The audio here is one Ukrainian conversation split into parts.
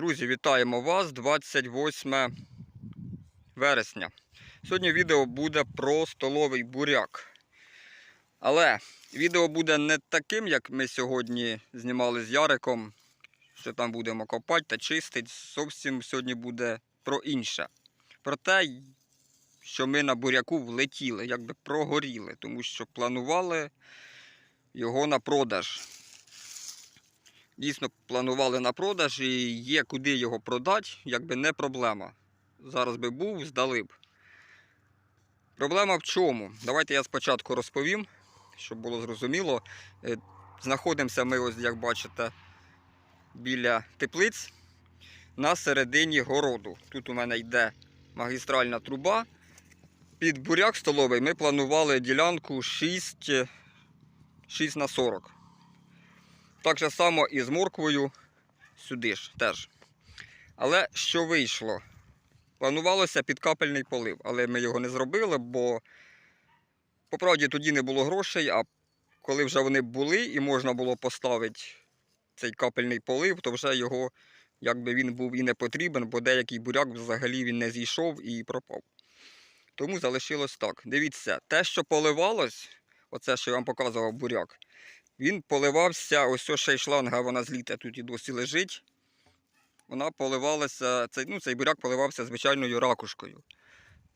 Друзі, вітаємо вас 28 вересня. Сьогодні відео буде про столовий буряк. Але відео буде не таким, як ми сьогодні знімали з Яриком, що там будемо копати та чистити. Зовсім сьогодні буде про інше. Про те, що ми на буряку влетіли, якби прогоріли, тому що планували його на продаж дійсно планували на продаж і є куди його продати, якби не проблема. Зараз би був, здали б. Проблема в чому? Давайте я спочатку розповім, щоб було зрозуміло. Е, Знаходимося ми, ось, як бачите, біля теплиць на середині городу. Тут у мене йде магістральна труба. Під буряк столовий ми планували ділянку 6, 6 на 40. Так же само і з морквою сюди ж теж. Але що вийшло? Планувалося підкапельний полив, але ми його не зробили, бо по правді тоді не було грошей, а коли вже вони були і можна було поставити цей капельний полив, то вже його, якби він був і не потрібен, бо деякий буряк взагалі він не зійшов і пропав. Тому залишилось так. Дивіться, те, що поливалось, оце, що я вам показував буряк, він поливався, ось ще й шланга, вона з літа тут і досі лежить. Вона поливалася, цей, ну, цей буряк поливався звичайною ракушкою.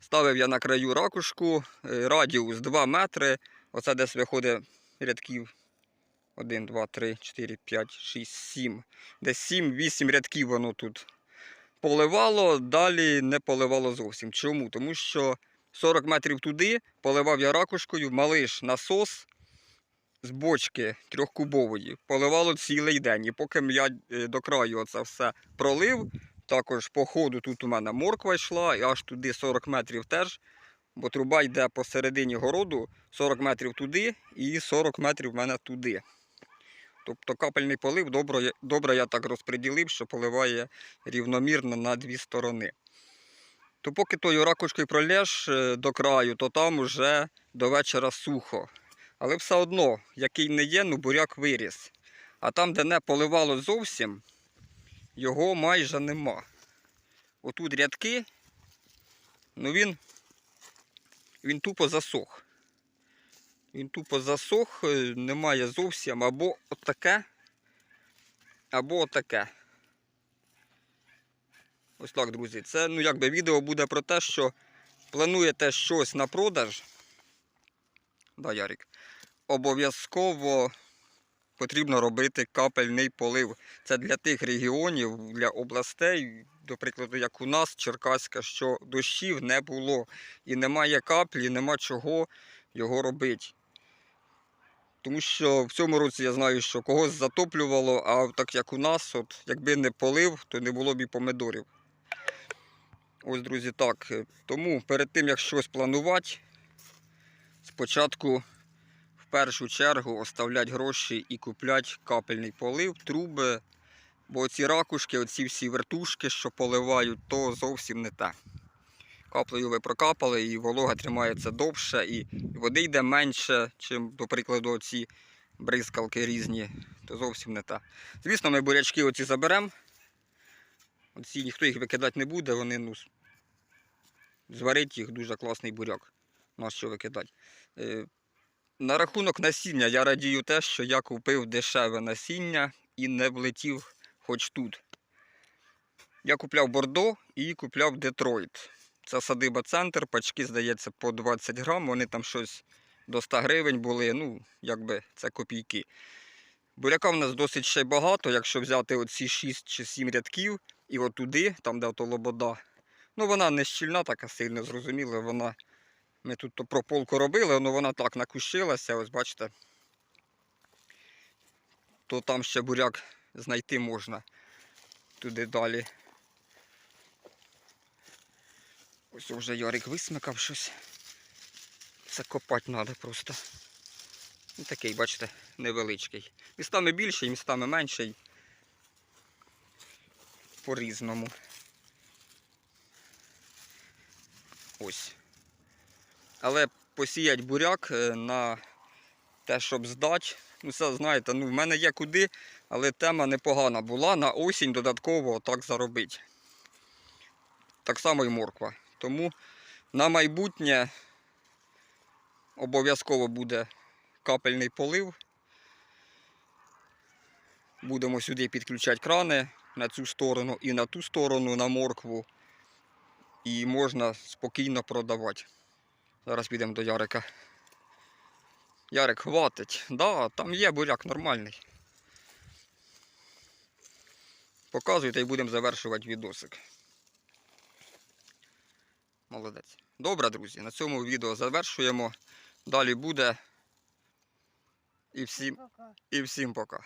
Ставив я на краю ракушку, е, радіус 2 метри. Оце десь виходить рядків 1, 2, 3, 4, 5, 6, 7. Десь 7-8 рядків воно тут поливало, далі не поливало зовсім. Чому? Тому що 40 метрів туди поливав я ракушкою, малиш насос з бочки трьохкубової поливало цілий день. І поки я е, до краю оце все пролив, також по ходу тут у мене морква йшла, і аж туди 40 метрів теж, бо труба йде посередині городу 40 метрів туди і 40 метрів в мене туди. Тобто капельний полив добре, добре я так розподілив, що поливає рівномірно на дві сторони. То поки тою ракушкою пролєш е, до краю, то там уже до вечора сухо. Але все одно, який не є, ну буряк виріс. А там, де не поливало зовсім, його майже нема. Отут рядки, ну він, він тупо засох. Він тупо засох, е, немає зовсім або отаке, або отаке. Ось так, друзі. Це ну, якби відео буде про те, що плануєте щось на продаж. Да, Ярик обов'язково потрібно робити капельний полив. Це для тих регіонів, для областей, до прикладу, як у нас, Черкаська, що дощів не було. І немає каплі, нема чого його робити. Тому що в цьому році я знаю, що когось затоплювало, а так як у нас, от, якби не полив, то не було б і помидорів. Ось, друзі, так. Тому перед тим, як щось планувати, спочатку першу чергу оставлять гроші і куплять капельний полив, труби. Бо ці ракушки, оці всі вертушки, що поливають, то зовсім не те. Каплею ви прокапали, і волога тримається довше, і води йде менше, чим, до прикладу, оці бризкалки різні, то зовсім не те. Звісно, ми бурячки оці заберемо. Оці ніхто їх викидати не буде, вони ну, зварить їх дуже класний буряк. На що викидати. На рахунок насіння я радію те, що я купив дешеве насіння і не влетів хоч тут. Я купляв Бордо і купляв Детройт. Це садиба центр, пачки, здається, по 20 грам, вони там щось до 100 гривень були, ну, якби це копійки. Буряка в нас досить ще багато, якщо взяти оці 6 чи 7 рядків і отуди, там де ото лобода. Ну вона не щільна, така сильно зрозуміла, вона ми тут то прополку робили, але вона так накущилася, ось бачите. То там ще буряк знайти можна туди далі. Ось вже Ярик висмикав щось. Це копати треба просто. Такий, бачите, невеличкий. Містами більший, містами менший. По-різному. Ось. Але посіять буряк е, на те, щоб здати. Ну, це знаєте, ну, в мене є куди, Але тема непогана була на осінь додатково так заробити. Так само і морква. Тому на майбутнє обов'язково буде капельний полив. Будемо сюди підключати крани на цю сторону і на ту сторону на моркву. І можна спокійно продавати. Зараз підемо до Ярика. Ярик, хватить. Да, там є буряк нормальний. Показуйте і будемо завершувати відосик. Молодець. Добре, друзі, на цьому відео завершуємо. Далі буде. І всім, і всім пока.